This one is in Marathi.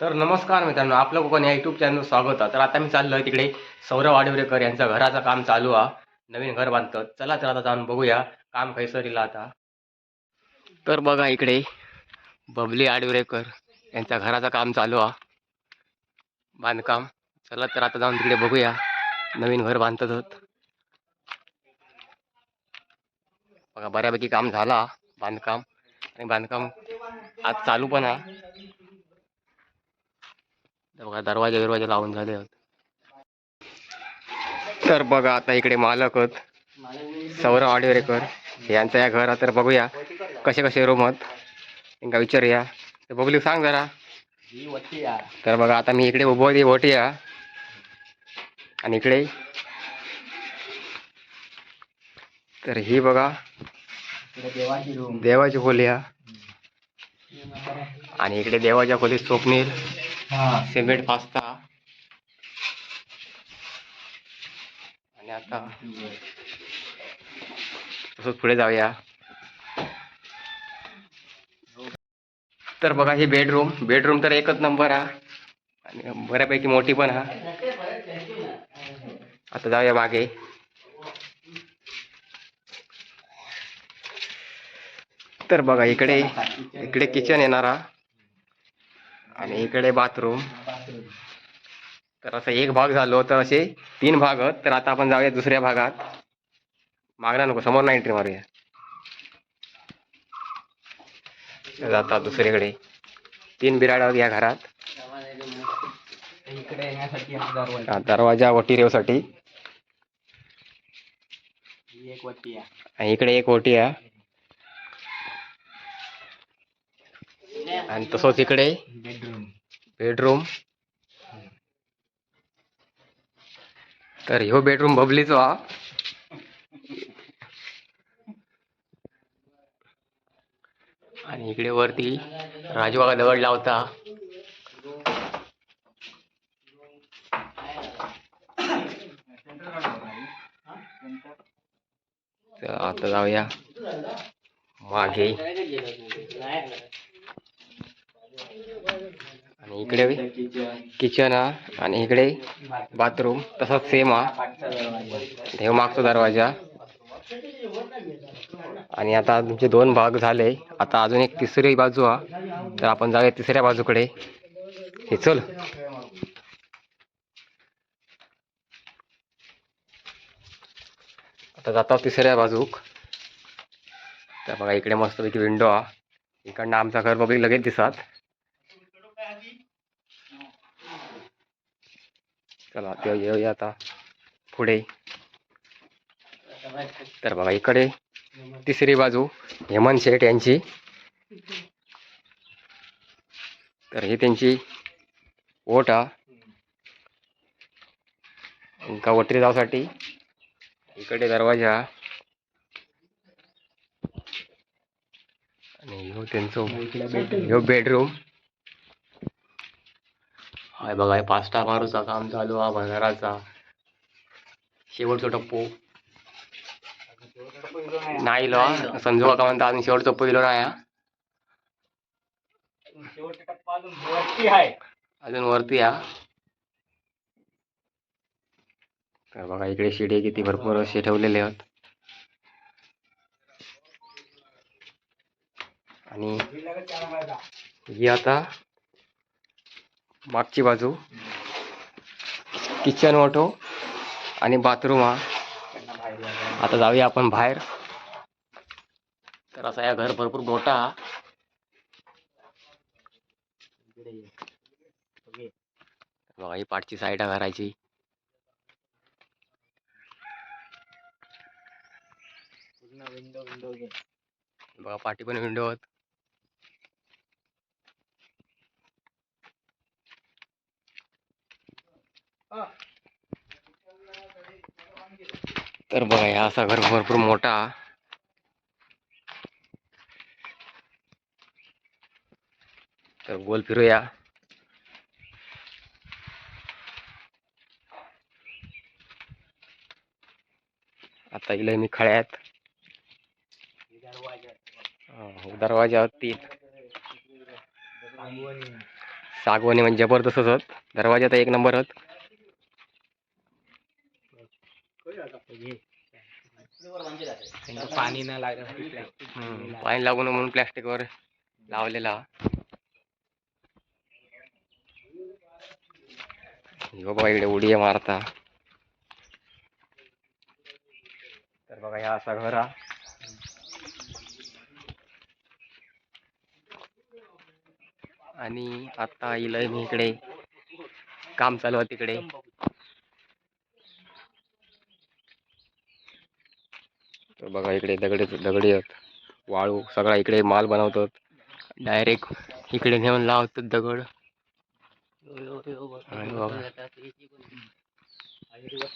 तर नमस्कार मित्रांनो आपलं कोकण या युट्यूब चॅनल स्वागत आहे तर आता मी चाललोय तिकडे सौरव वाडिवरेकर यांचं घराचं काम चालू आहे नवीन घर बांधतात. चला तर आता जाऊन बघूया काम खैसरीला आता. तर बघा इकडे बबली आडिवरेकर यांच्या घराचं काम चालू आहे बांधकाम. चला तर आता जाऊन तिकडे बघूया नवीन घर बांधतात. आहेत. बघा बऱ्यापैकी काम झाला बांधकाम. आणि बांधकाम आज चालू पण आहे. बघा दरवाजे दरवाजे लावून झाले आहेत तर बघा आता इकडे मालक आहेत. सौरव आडिवरेकर यांचं या घरात तर बघूया कसे कसे रूम आहेत. त्यांना विचारूया. तर सांग जरा. तर बघा आता मी इकडे उभं होती ओटी आणि इकडे. तर ही बघा देवाची खोली आहे. आणि इकडे देवाच्या खोलीत स्वप्नील. Cement pasta. आणि आता तसंच पुढे जाऊया. तर बघा हे बेडरूम बेडरूम तर एकच नंबर हा. आणि बऱ्यापैकी मोठी पण हा. आता जाऊया मागे. तर बघा इकडे इकडे किचन येणारा. आणि इकडे बाथरूम. तर असं एक भाग झालो तर असे तीन भाग आहेत. तर आता आपण जाऊया दुसऱ्या भागात. मागणार नको समोर एंट्री मारूया. आता दुसरीकडे. तीन बिराड या घरात. इकडे येण्यासाठी दरवाजा. वटी रेवसाठी ही एक वटी आहे. आणि तसंच इकडे बेडरूम. बेडरूम. तर ह्यो बेडरूम बबलीचो हा. आणि इकडे वरती राजवागा दगड लावता. आता जाऊया मागे. आणि इकडे किचन हा आणि इकडे बाथरूम तसाच सेम हा. पाठचा हे मागचा दरवाजा. आणि आता तुमचे दोन भाग झाले. आता अजून एक तिसरी बाजू हा. तर आपण जाऊया तिसऱ्या बाजूकडे. हे चल. आता जातो तिसऱ्या बाजूक. तर बघा इकडे मस्तपैकी विंडो हा. इकडनं आमचा घर बघ लगेच दिसत. चला ते येऊया आता. पुढे. तर बघा इकडे तिसरी बाजू हेमंत शेठ यांची. तर ही त्यांची वोट हा ఇంకా वटरी इकडे दरवाजा. आणि ह्यो त्यांचं बेडरूम ह्यो हाय बघा हे पास्टा मारूचा काम चालू हा भंगाराचा. शेवटचा टप्पो. नाही लो संजू काका म्हणता अजून शेवटचा पहिलो नाही हा. अजून वरती अजून वरती हा. तर बघा इकडे शिडे किती भरपूर असे ठेवलेले आहेत. आणि ही आता मागची बाजू. किचन मोठो आणि बाथरूम हा. आता जाऊया आपण बाहेर. तर असा या घर भरपूर मोठा हा. बघा ही पाठची साईड आहे घराची. बघा पाठी पण विंडो आहेत तर बघा ह्या असा घर भरपूर मोठा. हा. तर गोल फिरूया. आता इला मी खळ्यात दरवाजा अं, दरवाजा तीन सांगून सागवानी म्हणजे जबरदस्तच होत. दरवाजा तर एक नंबर होत त्यांना पाणी न लागण्यासाठी पाणी लागू नये म्हणून प्लॅस्टिकवर लावलेला बाबा इकडे उडी मारता. तर बघा ह्या असा घर हा. आणि आता येईल मी इकडे काम चालू आहे तिकडे तर बघा इकडे दगडी दगडी आहेत. वाळू सगळा इकडे माल बनवतात. डायरेक्ट इकडे नेऊन लावतात दगड.